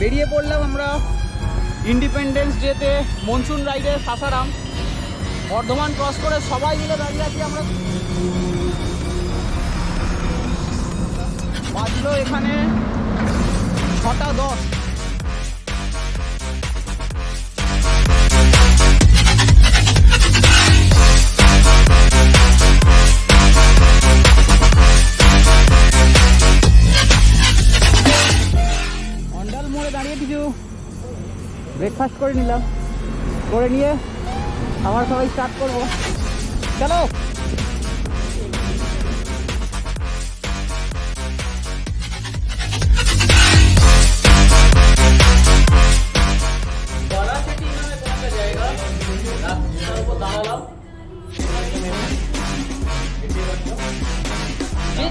বেরিয়ে পড়লাম আমরা ইন্ডিপেন্ডেন্স ডেতে মনসুন রাইডে সাসারাম। বর্ধমান ক্রস করে সবাই মিলে দাঁড়িয়ে আছি আমরা। বাজলো এখানে ছটা দশ। কিছু ব্রেকফাস্ট করে নিলাম। করে নিয়ে আবার সবাই স্টার্ট করব। চলো।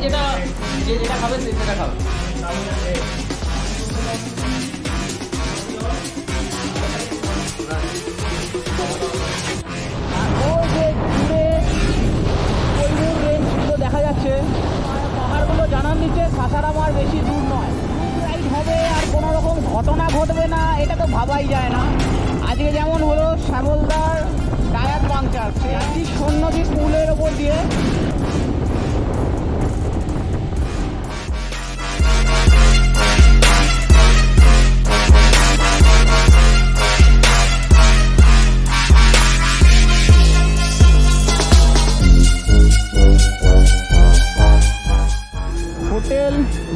যেটা যে যেটা খাবে সেটা খাবে। দেখা যাচ্ছে পাহাড়গুলো জানান দিচ্ছে, সাসারাম আর বেশি দূর নয়। রাইড হবে আর কোনো রকম ঘটনা ঘটবে না, এটা তো ভাবাই যায় না। আজকে যেমন হলো শ্যামলদার টায়ার পাংচার সে একটি সৈন্যদী পুলের ওপর দিয়ে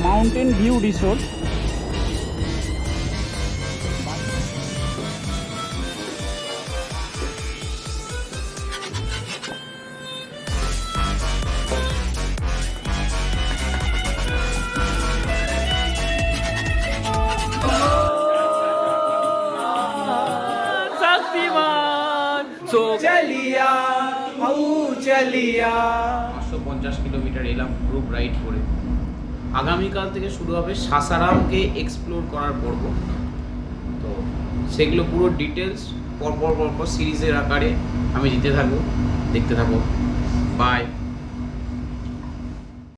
মাউন্টেন ভিউ রিসোর্ট শক্তিমান চলিয়া হউ চলিয়া। পাঁচশো পঞ্চাশ কিলোমিটার এলাম গ্রুপ রাইড করে। আগামীকাল থেকে শুরু হবে সাসারামকে এক্সপ্লোর করার পর্ব। তো সেগুলো পুরো ডিটেলস পরপর পরপর সিরিজের আকারে আমি দিতে থাকব, দেখতে থাকব। বাই